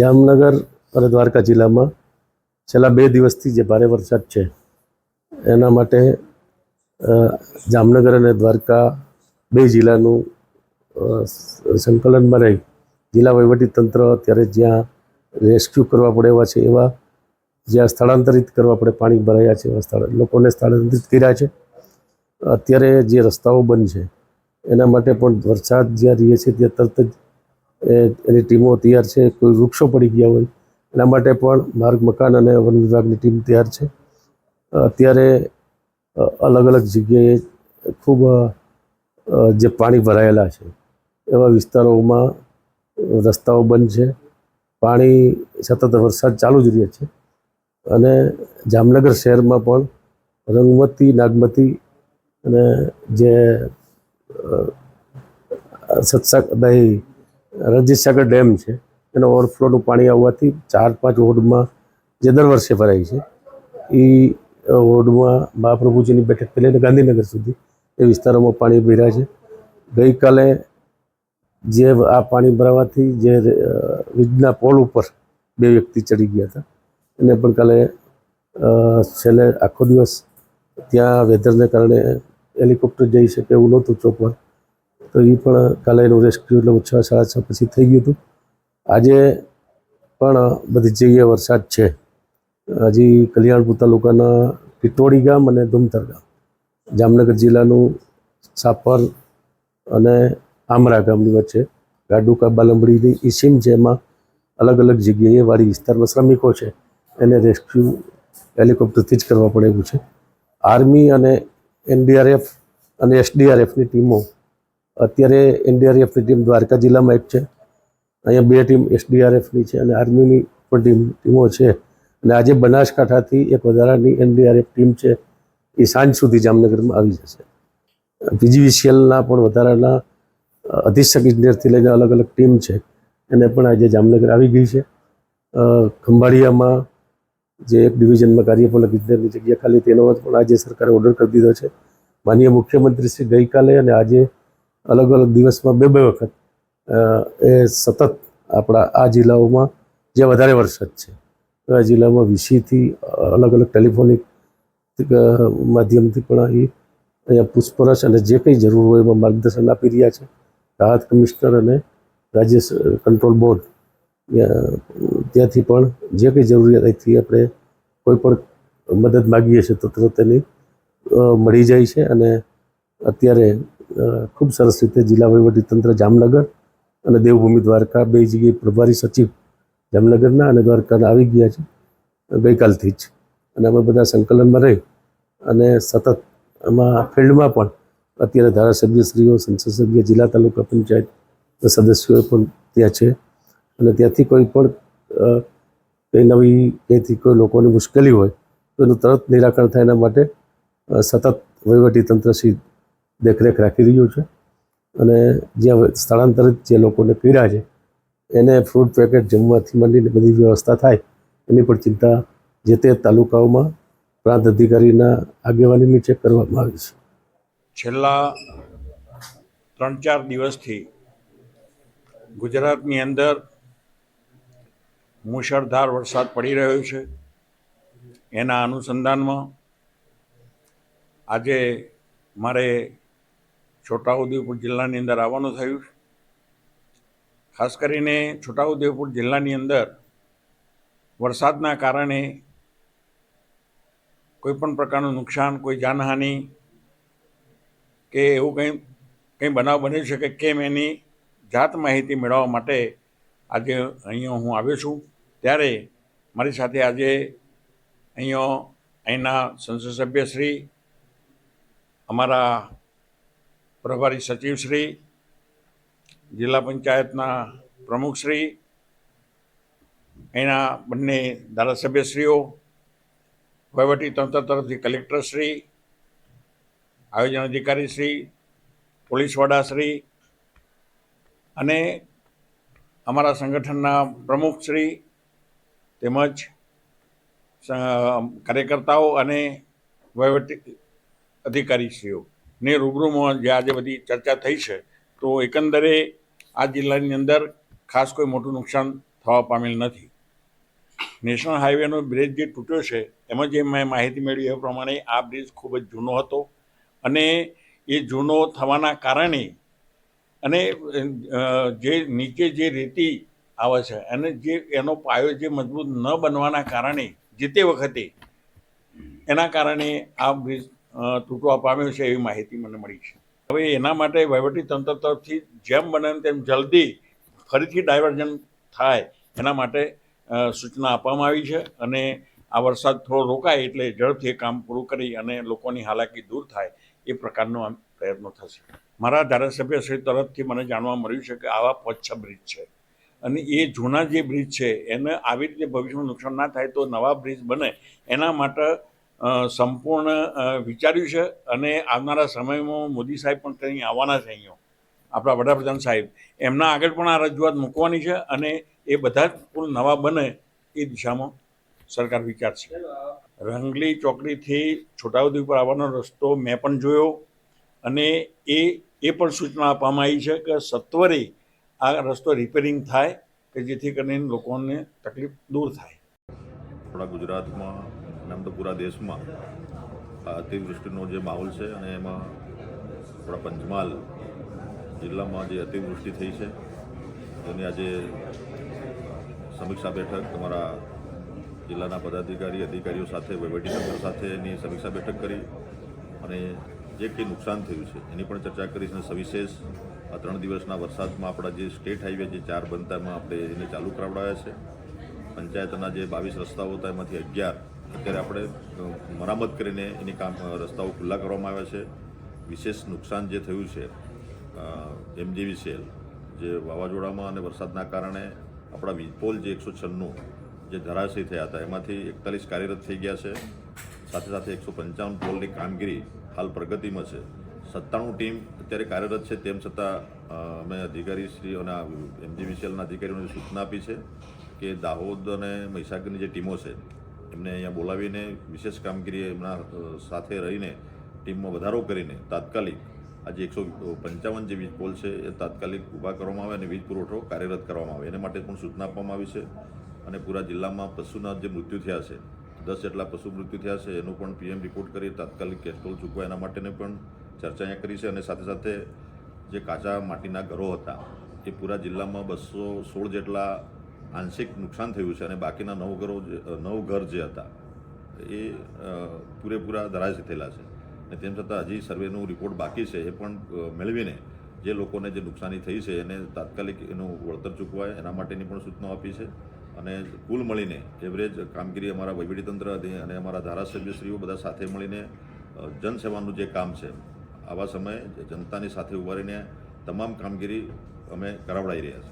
જામનગર અને દ્વારકા જિલ્લામાં છેલ્લા બે દિવસથી જે ભારે વરસાદ છે, એના માટે જામનગર અને દ્વારકા બે જિલ્લાનું સંકલનમાં રહી. જિલ્લા વહીવટીતંત્ર અત્યારે જ્યાં રેસ્ક્યુ કરવા પડે એવા છે, એવા જ્યાં સ્થળાંતરિત કરવા પડે, પાણી ભરાયા છે, એવા સ્થળ, લોકોને સ્થળાંતરિત કર્યા છે. અત્યારે જે રસ્તાઓ બંધ છે, એના માટે પણ વરસાદ જ્યાં રહીએ છે, ત્યાં તરત જ એની ટીમો તૈયાર છે, કોઈ વૃક્ષો પડી ગયા હોય, એના માટે પણ માર્ગ, મકાન અને વન વિભાગની ટીમ તૈયાર છે. અત્યારે અલગ અલગ જગ્યાએ ખૂબ જે પાણી ભરાયેલા છે, એવા વિસ્તારોમાં રસ્તાઓ બંધ છે. પાણી સતત વરસાદ ચાલુ જ રહે છે અને જામનગર શહેરમાં પણ રંગમતી, નાગમતી અને જે સત્સંગ રણજીતસાગર ડેમ છે, એનો ઓવરફ્લોનું પાણી આવવાથી ચાર પાંચ વોર્ડમાં જે દર વર્ષે ભરાય છે એ વોર્ડમાં મહાપ્રભુજીની બેઠકથી લઈને ગાંધીનગર સુધી એ વિસ્તારોમાં પાણી ભર્યા છે. ગઈકાલે જે આ પાણી ભરાવાથી જે વીજના પોલ ઉપર બે વ્યક્તિ ચડી ગયા હતા. એને પણ કાલે છેલ્લે આખો દિવસ ત્યાં વેધરને કારણે હેલિકોપ્ટર જઈ શકે એવું નહોતું ચોપર તો એ પણ કાલે એનું રેસ્ક્યુ એટલે છ સાડા છ પછી થઈ ગયું હતું. આજે પણ બધી જગ્યાએ વરસાદ છે. હજી કલ્યાણપુર તાલુકાના ટીટોડી ગામ અને ધુમતર ગામ. જામનગર જિલ્લાનું સાપર અને આમરા ગામની વચ્ચે ગાડુકા બાલંબડીની ઈસીમ જેમાં અલગ અલગ જગ્યાએ વાડી વિસ્તારમાં શ્રમિકો છે. એને રેસ્ક્યુ હેલિકોપ્ટરથી જ કરવા પડે એવું છે. આર્મી અને એનડીઆરએફ અને એસડીઆરએફની ટીમો અત્યારે એનડીઆરએફની ટીમ દ્વારકા જિલ્લામાં એક છે. અહીંયા બે ટીમ એસડીઆરએફની છે અને આર્મીની પણ ટીમ, ટીમો છે. અને આજે બનાસકાંઠાથી એક વધારાની એનડીઆરએફ ટીમ છે એ સાંજ સુધી જામનગરમાં આવી જશે. પીજીવીસીએલના પણ વધારાના અધિક્ષક ઇજનેરથી લઈને અલગ અલગ ટીમ છે. એને પણ આજે જામનગર આવી ગઈ છે. ખંભાળિયામાં જે એક ડિવિઝનમાં કાર્યપાલક ઇજનેરની જગ્યા ખાલી તેનો પણ આજે સરકારે ઓર્ડર કરી દીધો છે. માનનીય મુખ્યમંત્રી શ્રી ગઈકાલે અને આજે અલગ અલગ દિવસમાં બે બે વખત એ સતત આપણા આ જિલ્લાઓમાં જે વધારે વરસાદ છે આ જિલ્લામાં વીસીથી અલગ અલગ ટેલિફોનિક માધ્યમથી પણ એ અહીંયા પૂછપરછ અને જે કંઈ જરૂર હોય એમાં માર્ગદર્શન આપી રહ્યા છે. રાહત કમિશનર અને રાજ્ય કંટ્રોલ બોર્ડ ત્યાંથી પણ જે કંઈ જરૂરિયાત અહીંથી આપણે કોઈ પણ મદદ માગીએ છીએ તો તરત એની મળી જાય છે અને અત્યારે ખૂબ સરસ રીતે જિલ્લા વહીવટીતંત્ર જામનગર અને દેવભૂમિ દ્વારકા બે જગ્યાએ પ્રભારી સચિવ જામનગરના અને દ્વારકાના આવી ગયા છે. ગઈકાલથી જ. અને અમે બધા સંકલનમાં રહી અને સતત આમાં ફિલ્ડમાં પણ અત્યારે ધારાસભ્યશ્રીઓ સંસદ સભ્ય, જિલ્લા તાલુકા પંચાયત સદસ્યો પણ ત્યાં છે. અને ત્યાંથી કોઈ પણ કંઈ નવી કંઈથી કોઈ લોકોની મુશ્કેલી હોય તો એનું તરત નિરાકરણ થાય એના માટે સતત વહીવટીતંત્ર શ્રી દેખરેખ રાખી રહ્યું છે. અને જ્યાં સ્થળાંતરિત જે લોકોને પીડા છે, એને ફ્રૂટ પેકેટ જમવાથી માંડીને બધી વ્યવસ્થા થાય, એની પણ ચિંતા જે તે તાલુકાઓમાં પ્રાંત અધિકારીના આગેવાની નીચે કરવામાં આવી છે. છેલ્લા ત્રણ ચાર દિવસથી ગુજરાતની અંદર મુશળધાર વરસાદ પડી રહ્યો છે. એના અનુસંધાનમાં આજે મારે છોટાઉદેપુર જિલ્લાની અંદર આવવાનું થયું છે. ખાસ કરીને છોટાઉદેપુર જિલ્લાની અંદર વરસાદના કારણે કોઈપણ પ્રકારનું નુકસાન, કોઈ જાનહાનિ કે એવું કંઈ કંઈ બનાવ બન્યો છે કે કેમ એની જાત માહિતી મેળવવા માટે આજે અહીંયા હું આવ્યો છું. ત્યારે મારી સાથે આજે અહીંયા અહીંના સંસદ સભ્યશ્રી અમારા પ્રભારી સચિવશ્રી જિલ્લા પંચાયતના પ્રમુખશ્રી એના બંને ધારાસભ્યશ્રીઓ તંત્ર તરફથી કલેક્ટરશ્રી આયોજન અધિકારી શ્રી, પોલીસ વડાશ્રી અને અમારા સંગઠનના પ્રમુખશ્રી તેમજ કાર્યકર્તાઓ અને વહીવટી અધિકારીશ્રીઓ ને રૂબરૂમાં જે આજે બધી ચર્ચા થઈ છે, તો એકંદરે આ જિલ્લાની અંદર ખાસ કોઈ મોટું નુકસાન થવા પામેલ નથી. નેશનલ હાઈવેનો બ્રિજ જે તૂટ્યો છે, એમાં જે મેં માહિતી મેળવી એ પ્રમાણે આ બ્રિજ ખૂબ જ જૂનો હતો અને એ જૂનો થવાના કારણે અને જે નીચે જે રેતી આવે છે, અને જે એનો પાયો જે મજબૂત ન બનવાના કારણે જે તે વખતે એના કારણે આ બ્રિજ તૂટવા પામ્યું છે એવી માહિતી મને મળી છે. હવે એના માટે તંત્ર તરફથી જેમ બને તેમ જલ્દી ફરીથી ડાયવર્ઝન થાય એના માટે સૂચના આપવામાં આવી છે અને આ વરસાદ થોડો રોકાય એટલે ઝડપથી કામ પૂરું કરી અને લોકોની હાલાકી દૂર થાય એ પ્રકારનો આમ પ્રયત્નો થશે. મારા ધારાસભ્યશ્રી તરફથી મને જાણવા મળ્યું છે કે આવા પાંચ છ બ્રિજ છે. અને એ જૂના જે બ્રિજ છે એને આવી રીતે ભવિષ્યમાં નુકસાન ના થાય તો નવા બ્રિજ બને એના માટે સંપૂર્ણ વિચાર્યું છે અને આવનારા સમયમાં મોદી સાહેબ પણ ત્યાં આવવાના છે અહીંયા. આપણા વડાપ્રધાન સાહેબ. એમના આગળ પણ આ રજૂઆત મૂકવાની છે અને એ બધા જ પુલ નવા બને એ દિશામાં સરકાર વિચારશે રંગલી ચોકડીથી છોટાઉદેપુર આવવાનો રસ્તો મેં પણ જોયો અને એ એ પણ સૂચના આપવામાં આવી છે કે સત્વરે આ રસ્તો રિપેરિંગ થાય કે જેથી કરીને લોકોને તકલીફ દૂર થાય. આપણા ગુજરાતમાં આમ તો પૂરા દેશમાં અતિવૃષ્ટિનો જે માહોલ છે અને એમાં આપણા પંચમહાલ જિલ્લામાં જે અતિવૃષ્ટિ થઈ છે તેની આજે સમીક્ષા બેઠક તમારા જિલ્લાના પદાધિકારી, અધિકારીઓ સાથે વહીવટીતંત્ર સાથે એની સમીક્ષા બેઠક કરી અને જે કંઈ નુકસાન થયું છે, એની પણ ચર્ચા કરી અને સવિશેષ આ ત્રણ દિવસના વરસાદમાં આપણા જે સ્ટેટ હાઈવે જે ચાર બનતામાં આપણે એને ચાલુ કરાવડાવ્યા છે. પંચાયતના જે બાવીસ રસ્તાઓ હતા, એમાંથી અગિયાર અત્યારે આપણે મરામત કરીને એની કામ રસ્તાઓ ખુલ્લા કરવામાં આવ્યા છે. વિશેષ નુકસાન જે થયું છે એમજીવીસીએલ જે વાવાઝોડામાં અને વરસાદના કારણે આપણા વીજપોલ જે એકસો છન્નું જે ધરાશયી થયા હતા, એમાંથી એકતાલીસ કાર્યરત થઈ ગયા છે. સાથે સાથે એકસો પંચાવન પોલની કામગીરી હાલ પ્રગતિમાં છે. સત્તાણું ટીમ અત્યારે કાર્યરત છે, તેમ છતાં અમે એમજી એમજીવીસીએલના અધિકારીઓને સૂચના આપી છે કે દાહોદ અને મહીસાગરની જે ટીમો છે એમને અહીંયા બોલાવીને વિશેષ કામગીરી એમના સાથે રહીને ટીમમાં વધારો કરીને તાત્કાલિક આજે એકસો પંચાવન જે વીજ પોલ છે એ તાત્કાલિક ઊભા કરવામાં આવે અને વીજ પુરવઠો કાર્યરત કરવામાં આવે. એને માટે પણ સૂચના આપવામાં આવી છે અને પૂરા જિલ્લામાં પશુના જે મૃત્યુ થયા છે, દસ જેટલા પશુ મૃત્યુ થયા છે, એનું પણ પીએમ રિપોર્ટ કરી તાત્કાલિક કેસ્ટ્રોલ ચૂકવા એના માટેની પણ ચર્ચા અહીંયા કરી છે અને સાથે સાથે જે કાચા માટીના ઘરો હતા, એ પૂરા જિલ્લામાં બસો સોળ જેટલા આંશિક નુકસાન થયું છે અને બાકીના નવ ઘરો નવ ઘર જે હતા, એ પૂરેપૂરા ધરાશ થયેલા છે. અને તેમ છતાં હજી સર્વેનું રિપોર્ટ બાકી છે, એ પણ મેળવીને જે લોકોને જે નુકસાની થઈ છે, એને તાત્કાલિક એનું વળતર ચૂકવાય, એના માટેની પણ સૂચનાઓ આપી છે. અને કુલ મળીને એવરેજ કામગીરી અમારા વહીવટીતંત્ર અને અમારા ધારાસભ્યશ્રીઓ બધા સાથે મળીને જનસેવાનું જે કામ છે, આવા સમયે જનતાની સાથે ઊભા રહીને તમામ કામગીરી અમે કરાવડાવી રહ્યા છીએ.